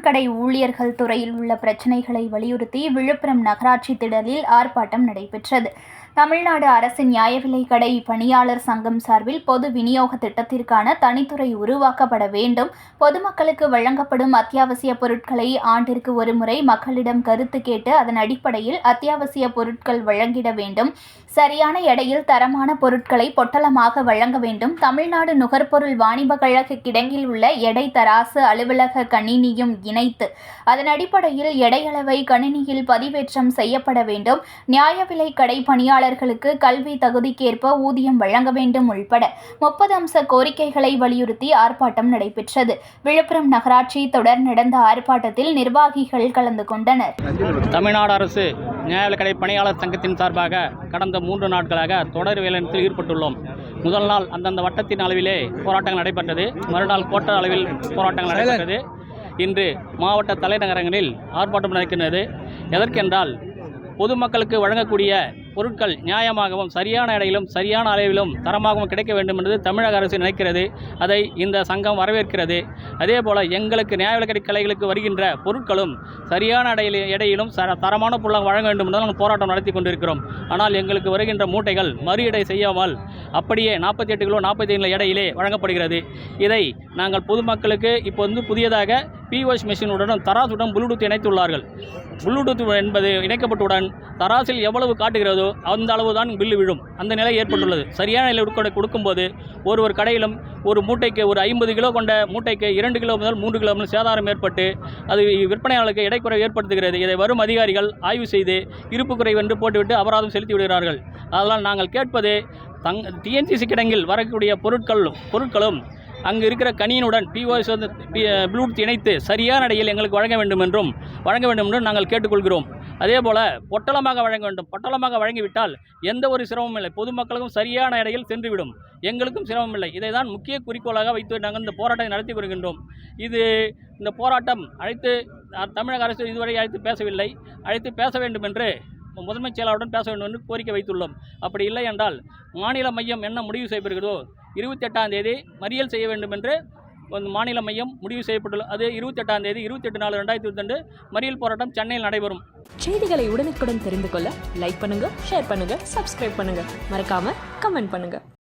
கடை ஊழியர்கள் துறையில் உள்ள பிரச்சினைகளை வலியுறுத்தி விழுப்புரம் நகராட்சி திடலில் ஆர்ப்பாட்டம் நடைபெற்றது. தமிழ்நாடு அரசு நியாய விலைக்கடை பணியாளர் சங்கம் சார்பில் பொது விநியோக திட்டத்திற்கான தனித்துறை உருவாக்கப்பட வேண்டும். பொதுமக்களுக்கு வழங்கப்படும் அத்தியாவசிய பொருட்களை ஆண்டிற்கு ஒருமுறை மக்களிடம் கருத்து கேட்டு அதன் அடிப்படையில் அத்தியாவசிய பொருட்கள் வழங்கிட வேண்டும். சரியான எடையில் தரமான பொருட்களை பொட்டலமாக வழங்க வேண்டும். தமிழ்நாடு நுகர்பொருள் வாணிப கழக கிடங்கில் உள்ள எடை தராசு அலுவலக கணினியும் இணைத்து அதன் அடிப்படையில் எடையளவை கணினியில் பதிவேற்றம் செய்யப்பட வேண்டும். நியாய விலை கடை பணியாளர் பணியாளர்களுக்கு கல்வி தகுதிக்கேற்ப ஊதியம் வழங்க வேண்டும் உள்பட முப்பது அம்ச கோரிக்கைகளை வலியுறுத்தி ஆர்ப்பாட்டம் நடைபெற்றது. விழுப்புரம் நகராட்சி தொடர் நடந்த ஆர்ப்பாட்டத்தில் நிர்வாகிகள் கலந்து கொண்டனர். தமிழ்நாடு அரசு நியாய விலைக் கடை பணியாளர் சங்கத்தின் சார்பாக கடந்த மூன்று நாட்களாக தொடர் வேலைநிறுத்தத்தில் ஈடுபட்டுள்ளோம். முதல் நாள் அந்தந்த வட்டத்தின் அளவிலே போராட்டங்கள் நடைபெற்றது. மறுநாள் கோட்ட அளவில் போராட்டங்கள் நடைபெற்றது. இன்று மாவட்ட தலைநகரங்களில் ஆர்ப்பாட்டம் நடக்கின்றது எதற்கென்றால் பொதுமக்களுக்கு வழங்கக்கூடிய பொருட்கள் நியாயமாகவும் சரியான இடையிலும் சரியான அளவிலும் தரமாகவும் கிடைக்க வேண்டும் என்று தமிழக அரசு நினைக்கிறது. அதை இந்த சங்கம் வரவேற்கிறது. அதே போல் எங்களுக்கு நியாய விலைக்கடை கலைகளுக்கு வருகின்ற பொருட்களும் சரியான இடையில எடையிலும் சர தரமான பொருளாக வழங்க வேண்டும் என்று நாங்கள் போராட்டம் நடத்தி கொண்டிருக்கிறோம். ஆனால் எங்களுக்கு வருகின்ற மூட்டைகள் மறு எடை செய்யாமல் அப்படியே நாற்பத்தி எட்டு கிலோ நாற்பத்தி ஐந்து எடையிலே வழங்கப்படுகிறது. இதை நாங்கள் பொதுமக்களுக்கு இப்போ வந்து புதியதாக பிஓஎஸ் மிஷினுடன் தராசுடன் ப்ளூடூத் இணைத்துள்ளார்கள். ப்ளூடூத் என்பது இணைக்கப்பட்டவுடன் தராசில் எவ்வளவு காட்டுகிறதோ அந்த அளவு தான் பில்லு விழும். அந்த நிலை ஏற்பட்டுள்ளது. சரியான நிலை உட்கொடை கொடுக்கும்போது ஒரு ஒரு கடையிலும் ஒரு மூட்டைக்கு ஒரு ஐம்பது கிலோ கொண்ட மூட்டைக்கு இரண்டு கிலோ முதல் மூன்று கிலோ முதல் சேதாரம் ஏற்பட்டு அது விற்பனையாளருக்கு இடைக்குறை ஏற்படுத்துகிறது. இதை வரும் அதிகாரிகள் ஆய்வு செய்து இருப்பு குறைவென்று போட்டுவிட்டு அபராதம் செலுத்தி விடுகிறார்கள். அதனால் நாங்கள் கேட்பது தங் டிஎன்சிசி கிடங்கில் வரக்கூடிய பொருட்கள் பொருட்களும் அங்கு இருக்கிற கணியனுடன் பிஓஎஸ் வந்து ப்ளூடூத் இணைத்து சரியான இடையில் எங்களுக்கு வழங்க வேண்டும் என்றும் வழங்க வேண்டும் என்றும் நாங்கள் கேட்டுக்கொள்கிறோம். அதே போல் பொட்டலமாக வழங்க வேண்டும். பொட்டலமாக வழங்கிவிட்டால் எந்த ஒரு சிரமமும் இல்லை. பொதுமக்களுக்கும் சரியான இடையில் சென்றுவிடும். எங்களுக்கும் சிரமம் இல்லை. இதை தான் முக்கிய குறிக்கோளாக வைத்து நாங்கள் இந்த போராட்டத்தை நடத்தி வருகின்றோம். இது இந்த போராட்டம் அழைத்து தமிழக அரசு இதுவரை அழைத்து பேசவில்லை. அழைத்து பேச வேண்டும் என்று முதன்மைச் செயலாளருடன் பேச வேண்டும் என்று கோரிக்கை வைத்துள்ளோம். அப்படி இல்லை என்றால் மாநில மையம் என்ன முடிவு செய்யப்படுகிறதோ இருபத்தி எட்டாம் தேதி மறியல் செய்ய வேண்டும் என்று மாநில மையம் முடிவு செய்யப்பட்டுள்ளது. அது இருபத்தெட்டாம் தேதி இருபத்தெட்டு நாலு ரெண்டாயிரத்தி இருபத்தெண்டு மறியல் போராட்டம் சென்னையில் நடைபெறும். செய்திகளை உடனுக்குடன் தெரிந்து கொள்ள லைக் பண்ணுங்க ஷேர் பண்ணுங்க சப்ஸ்கிரைப் பண்ணுங்க. மறக்காம கமெண்ட் பண்ணுங்க.